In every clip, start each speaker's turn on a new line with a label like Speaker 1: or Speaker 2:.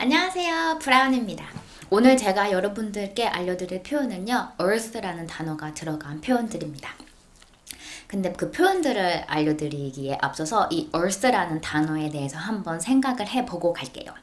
Speaker 1: 안녕하세요. 브라운입니다. 오늘 제가 여러분들께 알려드릴 표현은요, earth라는 단어가 들어간 표현들입니다. 근데 그 표현들을 알려드리기에 앞서서 이 earth라는 단어에 대해서 한번 생각을 해보고 갈게요.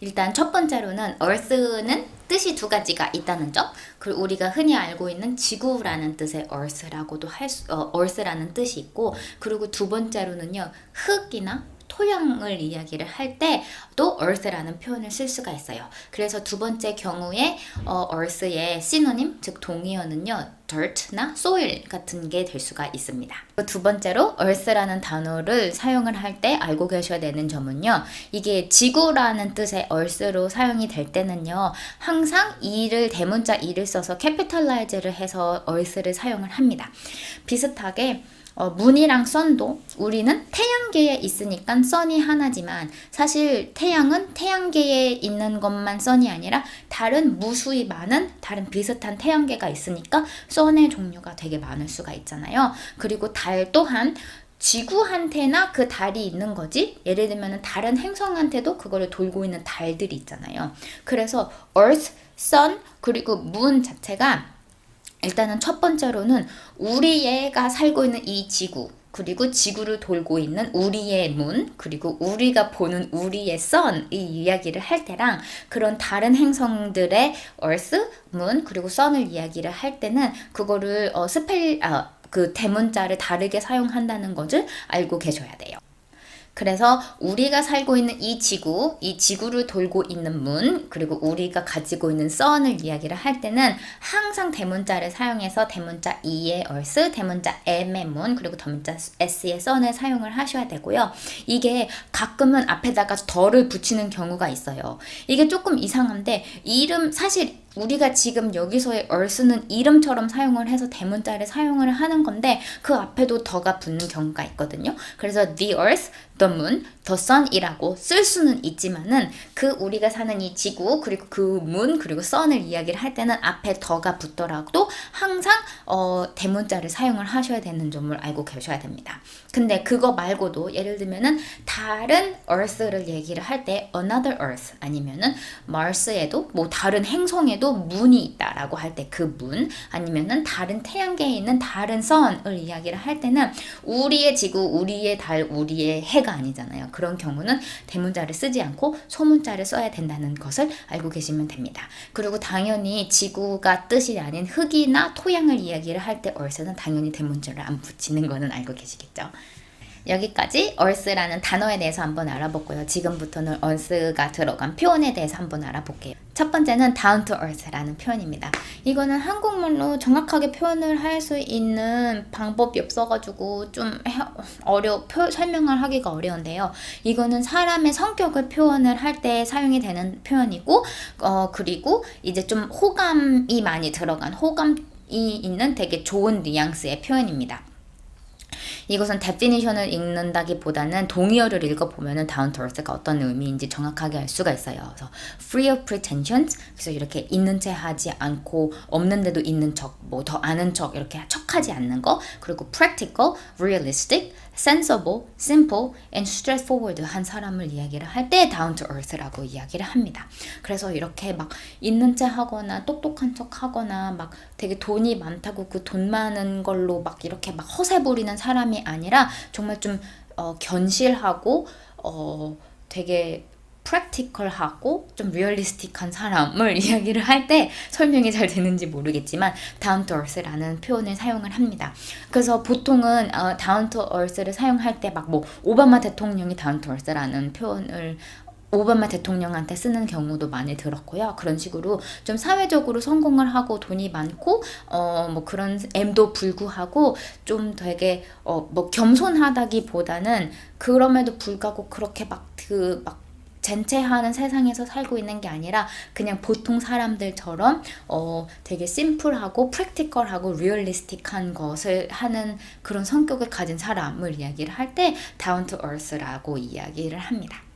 Speaker 1: 일단 첫 번째로는 earth는 뜻이 두 가지가 있다는 점, 그리고 우리가 흔히 알고 있는 지구라는 뜻의 earth라고도 할 수, 어, earth라는 뜻이 있고, 그리고 두 번째로는요, 흙이나 토양을 이야기를 할 때도 earth라는 표현을 쓸 수가 있어요. 그래서 두 번째 경우에 어, earth의 시노님, 즉 동의어는요, dirt나 soil 같은 게 될 수가 있습니다. 두 번째로 earth라는 단어를 사용을 할 때 알고 계셔야 되는 점은요, 이게 지구라는 뜻의 earth로 사용이 될 때는요, 항상 이를 대문자 이를 써서 capitalize를 해서 earth를 사용을 합니다. 비슷하게 어, 문이랑 썬도 우리는 태양계에 있으니까 썬이 하나지만 사실 태양은 태양계에 있는 것만 썬이 아니라 다른 무수히 많은 다른 비슷한 태양계가 있으니까 썬의 종류가 되게 많을 수가 있잖아요. 그리고 달 또한 지구한테나 그 달이 있는 거지. 예를 들면 다른 행성한테도 그거를 돌고 있는 달들이 있잖아요. 그래서 Earth, Sun 그리고 Moon 자체가 일단은 첫 번째로는 우리가 살고 있는 이 지구 그리고 지구를 돌고 있는 우리의 문 그리고 우리가 보는 우리의 선 이 이야기를 할 때랑 그런 다른 행성들의 earth, moon 그리고 sun을 이야기를 할 때는 그거를 어, 스펠 아, 그 대문자를 다르게 사용한다는 것을 알고 계셔야 돼요. 그래서 우리가 살고 있는 이 지구, 이 지구를 돌고 있는 문, 그리고 우리가 가지고 있는 sun을 이야기를 할 때는 항상 대문자를 사용해서 대문자 E의 earth, 대문자 M의 moon, 그리고 대문자 S의 sun을 사용을 하셔야 되고요. 이게 가끔은 앞에다가 덜을 붙이는 경우가 있어요. 이게 조금 이상한데 이름 사실 우리가 지금 여기서의 earth는 이름처럼 사용을 해서 대문자를 사용을 하는 건데 그 앞에도 더가 붙는 경우가 있거든요. 그래서 the earth, the moon, the sun이라고 쓸 수는 있지만은 그 우리가 사는 이 지구 그리고 그 moon 그리고 sun을 이야기를 할 때는 앞에 더가 붙더라도 항상 어, 대문자를 사용을 하셔야 되는 점을 알고 계셔야 됩니다. 근데 그거 말고도 예를 들면은 다른 earth를 얘기를 할 때 another earth 아니면은 마rs에도 뭐 다른 행성에도 문이 있다라고 할 때 그 문 아니면은 다른 태양계에 있는 다른 sun을 이야기를 할 때는 우리의 지구, 우리의 달, 우리의 해가 아니잖아요. 그런 경우는 대문자를 쓰지 않고 소문자를 써야 된다는 것을 알고 계시면 됩니다. 그리고 당연히 지구가 뜻이 아닌 흙이나 토양을 이야기를 할때 earth는 당연히 대문자를 안 붙이는 거는 알고 계시겠죠. 여기까지 earth라는 단어에 대해서 한번 알아보고요. 지금부터는 earth가 들어간 표현에 대해서 한번 알아볼게요. 첫 번째는 down to earth라는 표현입니다. 이거는 한국말로 정확하게 표현을 할 수 있는 방법이 없어가지고 좀 어려 표, 설명을 하기가 어려운데요. 이거는 사람의 성격을 표현을 할 때 사용이 되는 표현이고, 어 그리고 이제 좀 호감이 많이 들어간 호감 이 있는 되게 좋은 뉘앙스의 표현입니다. 이것은 데피니션을 읽는다기보다는 동의어를 읽어보면은 to earth가 어떤 의미인지 정확하게 알 수가 있어요. 그래서 free of pretensions 그래서 이렇게 있는 체 하지 않고 없는데도 있는 척, 뭐 더 아는 척 이렇게 척하지 않는 거 그리고 practical, realistic, sensible, simple, and straightforward 한 사람을 이야기를 할 때 down to earth라고 이야기를 합니다. 그래서 이렇게 막 있는 체 하거나 똑똑한 척 하거나 막 되게 돈이 많다고 그 돈 많은 걸로 막 이렇게 막 허세 부리는 사람이 아니라 정말 좀 어, 견실하고 어, 되게 프랙티컬하고 좀 리얼리스틱한 사람을 이야기를 할 때 설명이 잘 되는지 모르겠지만 down to earth라는 표현을 사용을 합니다. 그래서 보통은 어, down to earth를 사용할 때 막 뭐 오바마 대통령이 down to earth라는 표현을 오바마 대통령한테 쓰는 경우도 많이 들었고요. 그런 식으로 좀 사회적으로 성공을 하고 돈이 많고 어 뭐 그런 M도 불구하고 좀 되게 어 뭐 겸손하다기보다는 그럼에도 불구하고 그렇게 막그막 젠체하는 세상에서 살고 있는 게 아니라 그냥 보통 사람들처럼 어 되게 심플하고 프랙티컬하고 리얼리스틱한 것을 하는 그런 성격을 가진 사람을 이야기를 할때 down to earth라고 이야기를 합니다.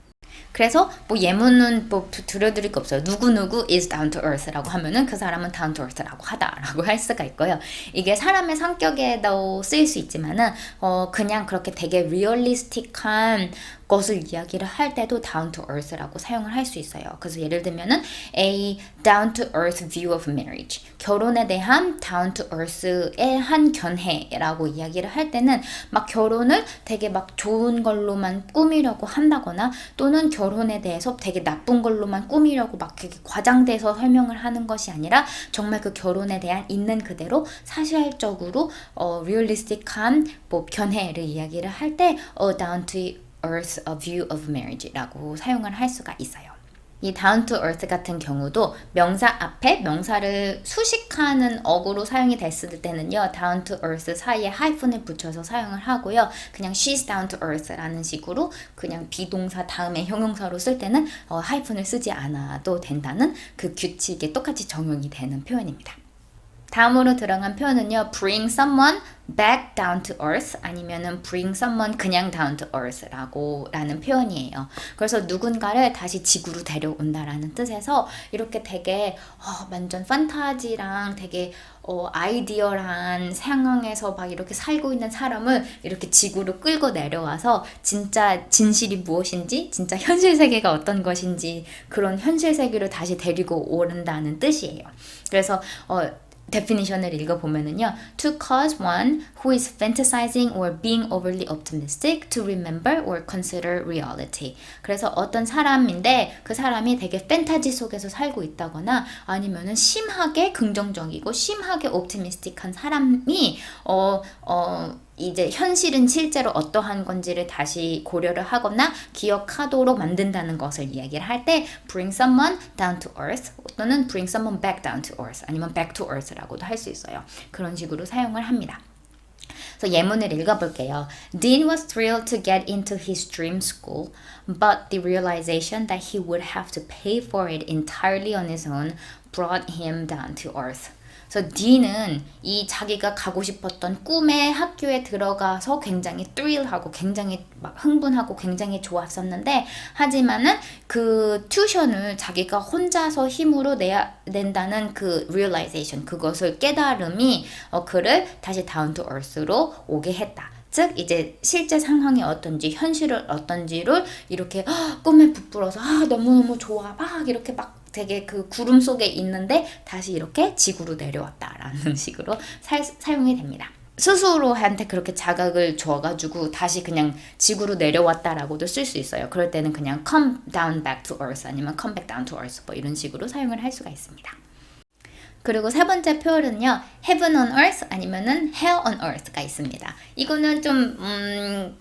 Speaker 1: 그래서 뭐 예문은 뭐 들려드릴 거 없어요. 누구누구 is down to earth라고 하면은 그 사람은 down to earth라고 하다라고 할 수가 있고요. 이게 사람의 성격에도 쓰일 수 있지만은 어 그냥 그렇게 되게 리얼리스틱한 것을 이야기를 할 때도 down to earth라고 사용을 할 수 있어요. 그래서 예를 들면은 a down to earth view of marriage. 결혼에 대한 down to earth의 한 견해라고 이야기를 할 때는 막 결혼을 되게 막 좋은 걸로만 꾸미려고 한다거나 또는 결 혼에 대해서 되게 나쁜 걸로만 꾸미려고 막 되게 과장돼서 설명을 하는 것이 아니라 정말 그 결혼에 대한 있는 그대로 사실적으로 어 리얼리스틱한 뭐 견해를 이야기를 할때 어, down to earth a view of marriage라고 사용을 할 수가 있어요. 이 down to earth 같은 경우도 명사 앞에 명사를 수식하는 어구로 사용이 됐을 때는요. down to earth 사이에 하이픈을 붙여서 사용을 하고요. 그냥 she's down to earth라는 식으로 그냥 비동사 다음에 형용사로 쓸 때는 어, 하이픈을 쓰지 않아도 된다는 그 규칙에 똑같이 적용이 되는 표현입니다. 다음으로 들어간 표현은요. bring someone back down to earth 아니면은 bring someone 그냥 down to earth라고 라는 표현이에요. 그래서 누군가를 다시 지구로 데려온다라는 뜻에서 이렇게 되게 어, 완전 판타지랑 되게 어, 아이디어한 상황에서 막 이렇게 살고 있는 사람을 이렇게 지구로 끌고 내려와서 진짜 진실이 무엇인지, 진짜 현실 세계가 어떤 것인지 그런 현실 세계로 다시 데리고 오른다는 뜻이에요. 그래서 어, definition을 읽어보면은요. To cause one who is fantasizing or being overly optimistic to remember or consider reality. 그래서 어떤 사람인데 그 사람이 되게 판타지 속에서 살고 있다거나 아니면은 심하게 긍정적이고 심하게 옵티미스틱한 사람이 어, 어, 이제 현실은 실제로 어떠한 건지를 다시 고려를 하거나 기억하도록 만든다는 것을 이야기를 할 때 bring someone down to earth 또는 bring someone back down to earth 아니면 back to earth라고도 할 수 있어요. 그런 식으로 사용을 합니다. 그래서 예문을 읽어볼게요. Dean was thrilled to get into his dream school, but the realization that he would have to pay for it entirely on his own brought him down to earth. 그래서 D는 이 자기가 가고 싶었던 꿈의 학교에 들어가서 굉장히 thrill하고 굉장히 막 흥분하고 굉장히 좋았었는데 하지만은 그 튜션을 자기가 혼자서 힘으로 내야 낸다는 그 realization 그것을 깨달음이 어, 그를 다시 down to earth로 오게 했다. 즉 이제 실제 상황이 어떤지 현실을 어떤지를 이렇게 꿈에 부풀어서 아 너무너무 좋아 막 이렇게 막 되게 그 구름 속에 있는데 다시 이렇게 지구로 내려왔다라는 식으로 사, 사용이 됩니다. 스스로한테 그렇게 자각을 줘가지고 다시 그냥 지구로 내려왔다라고도 쓸 수 있어요. 그럴 때는 그냥 come down back to earth 아니면 come back down to earth 뭐 이런 식으로 사용을 할 수가 있습니다. 그리고 세 번째 표현은요, heaven on earth 아니면은 hell on earth가 있습니다. 이거는 좀, 음,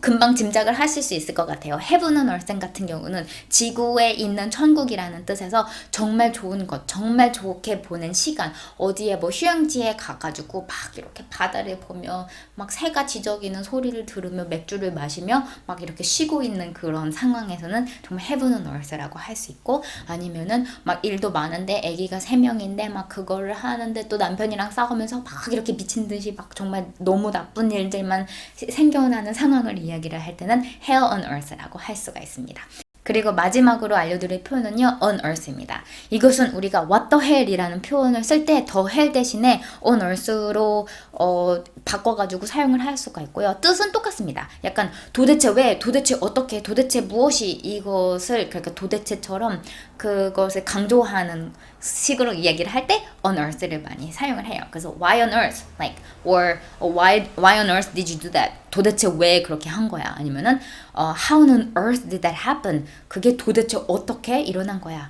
Speaker 1: 금방 짐작을 하실 수 있을 것 같아요. On Earth 같은 경우는 지구에 있는 천국이라는 뜻에서 정말 좋은 것, 정말 좋게 보낸 시간, 어디에 뭐 휴양지에 가가지고 막 이렇게 바다를 보며 막 새가 지저귀는 소리를 들으며 맥주를 마시며 막 이렇게 쉬고 있는 그런 상황에서는 정말 on Earth라고 할 수 있고 아니면은 막 일도 많은데 아기가 세 명인데 막 그거를 하는데 또 남편이랑 싸우면서 막 이렇게 미친 듯이 막 정말 너무 나쁜 일들만 생겨나는 상황을 이야기를 할 때는 hell on earth라고 할 수가 있습니다. 그리고 마지막으로 알려드릴 표현은요, on earth입니다. 이것은 우리가 what the hell이라는 표현을 쓸 때 the 대신에 on earth로 어, 바꿔가지고 사용을 할 수가 있고요. 뜻은 똑같습니다. 약간 도대체 왜, 도대체 어떻게, 도대체 무엇이 이것을 그러니까 도대체처럼 그것을 강조하는 식으로 이야기를 할 때 on earth를 많이 사용을 해요. 그래서 why on earth, like or why why on earth did you do that? 도대체 왜 그렇게 한 거야? 아니면은 어, how on earth did that happen? 그게 도대체 어떻게 일어난 거야?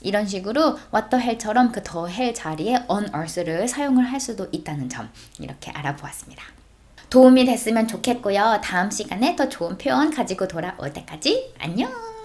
Speaker 1: 이런 식으로 what the hell처럼 그 the 자리에 on earth를 사용을 할 수도 있다는 점 이렇게 알아보았습니다. 도움이 됐으면 좋겠고요. 다음 시간에 더 좋은 표현 가지고 돌아올 때까지 안녕!